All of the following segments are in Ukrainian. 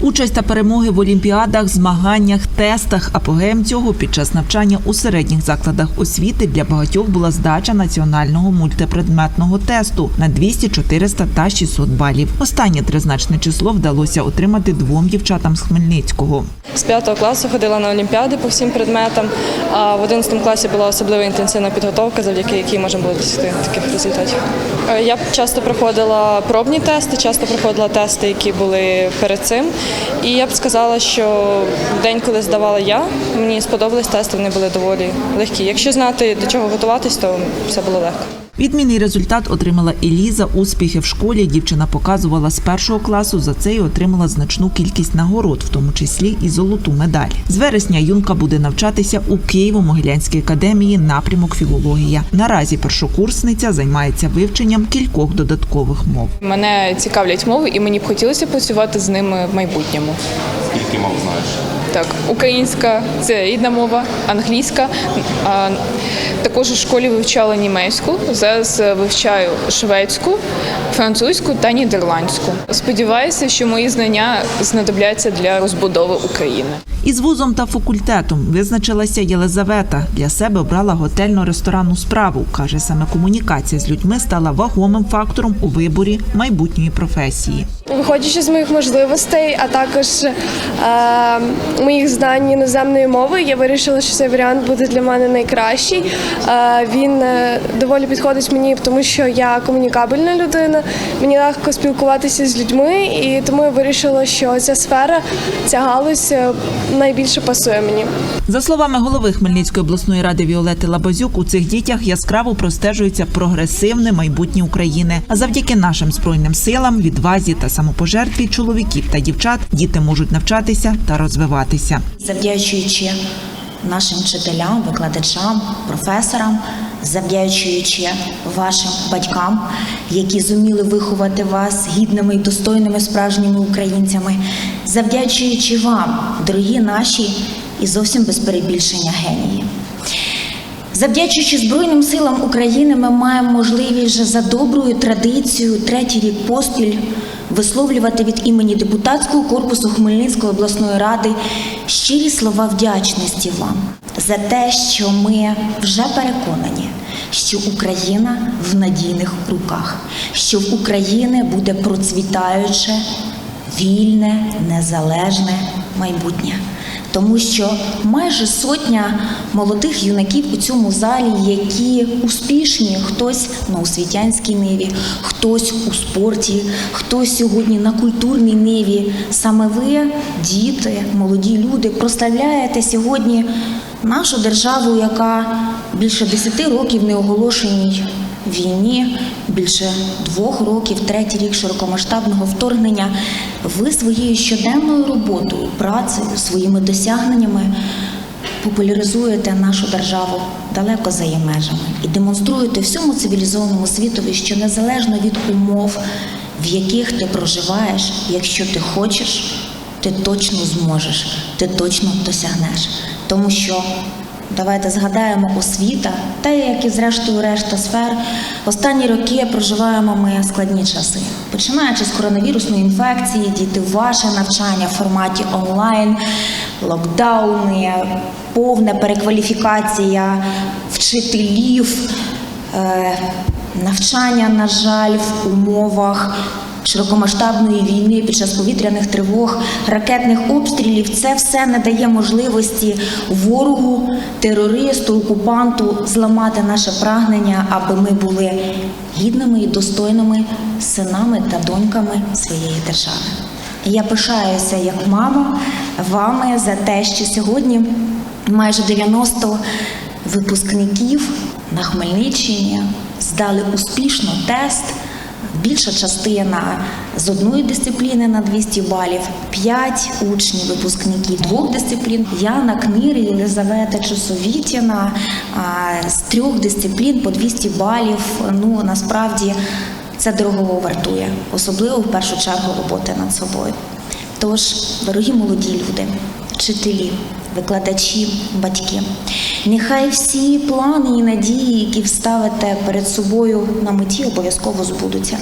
Участь та перемоги в олімпіадах, змаганнях, тестах. Апогеєм цього під час навчання у середніх закладах освіти для багатьох була здача національного мультипредметного тесту на 200, 400 та 600 балів. Останнє тризначне число вдалося отримати двом дівчатам з Хмельницького. З п'ятого класу ходила на олімпіади по всім предметам, а в 11 класі була особливо інтенсивна підготовка, завдяки якій можна було досягти таких результатів. Е, Я часто проходила пробні тести, часто проходила тести, які були перед цим. І я б сказала, що день, коли здавала я, мені сподобались тести, вони були доволі легкі. Якщо знати до чого готуватись, то все було легко. Відмінний результат отримала Еліза. Успіхи в школі дівчина показувала з першого класу. За це й отримала значну кількість нагород, в тому числі і золоту медаль. З вересня юнка буде навчатися у Києво-Могилянській академії напрямок філологія. Наразі першокурсниця займається вивченням кількох додаткових мов. Мене цікавлять мови, і мені б хотілося працювати з ними в майбутньому. Скільки мов знаєш? Так, українська це рідна мова, англійська. А, також у школі вивчала німецьку. Зараз вивчаю шведську, французьку та нідерландську. Сподіваюся, що мої знання знадобляться для розбудови України. Із вузом та факультетом визначилася Єлизавета. Для себе обрала готельно-ресторанну справу. каже, саме комунікація з людьми стала вагомим фактором у виборі майбутньої професії. Виходячи з моїх можливостей, а також е, моїх знань іноземної мови, я вирішила, що цей варіант буде для мене найкращий. Е, він е, доволі підходить мені, тому що я комунікабельна людина, мені легко спілкуватися з людьми, і тому я вирішила, що ця сфера, ця галузь е, найбільше пасує мені. За словами голови Хмельницької обласної ради Віолети Лабазюк, у цих дітях яскраво простежується прогресивне майбутнє України. А завдяки нашим збройним силам, відвазі та самопожертві чоловіків та дівчат діти можуть навчатися та розвиватися. завдячуючи нашим вчителям, викладачам, професорам, завдячуючи вашим батькам, які зуміли виховати вас гідними і достойними справжніми українцями, завдячуючи вам, дорогі наші і зовсім без перебільшення генії. Завдячуючи Збройним силам України, ми маємо можливість вже за доброю традицією третій рік поспіль висловлювати від імені депутатського корпусу Хмельницької обласної ради щирі слова вдячності вам за те, що ми вже переконані, що Україна в надійних руках, що в України буде процвітаюче, вільне, незалежне майбутнє. Тому що майже сотня молодих юнаків у цьому залі, які успішні, хтось на освітянській ниві, хтось у спорті, хтось сьогодні на культурній ниві. Саме ви, діти, молоді люди, прославляєте сьогодні нашу державу, яка більше 10 років не оголошеній війні, більше двох років, третій рік широкомасштабного вторгнення, ви своєю щоденною роботою, працею, своїми досягненнями популяризуєте нашу державу далеко за її межами і демонструєте всьому цивілізованому світові, що незалежно від умов, в яких ти проживаєш, якщо ти хочеш, ти точно зможеш, ти точно досягнеш. Тому що Давайте згадаємо освіта, та як і зрештою решта сфер. Останні роки проживаємо ми складні часи. Починаючи з коронавірусної інфекції, діти ваше навчання в форматі онлайн, локдауни, повна перекваліфікація вчителів, е, навчання, на жаль, в умовах широкомасштабної війни під час повітряних тривог, ракетних обстрілів це все не дає можливості ворогу, терористу, окупанту зламати наше прагнення, аби ми були гідними і достойними синами та доньками своєї держави. Я пишаюся як мама вами за те, що сьогодні майже 90 випускників на Хмельниччині здали успішно тест. Більша частина з одної дисципліни на 200 балів, 5 учнів, випускників двох дисциплін. Яна Книр, Єлизавета Чусовітіна з трьох дисциплін по 200 балів. Ну насправді це дорого вартує, особливо в першу чергу роботи над собою. Тож, дорогі молоді люди, вчителі, викладачі, батьки. Нехай всі плани і надії, які вставите перед собою на меті, обов'язково збудуться.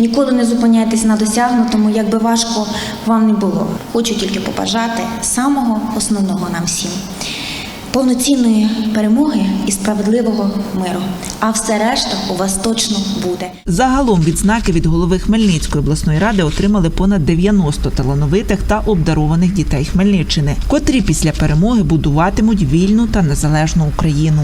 Ніколи не зупиняйтесь на досягнутому, як би важко вам не було. Хочу тільки побажати самого основного нам всім повноцінної перемоги і справедливого миру. А все решта у вас точно буде. Загалом відзнаки від голови Хмельницької обласної ради отримали понад 90 талановитих та обдарованих дітей Хмельниччини, котрі після перемоги будуватимуть вільну та незалежну Україну.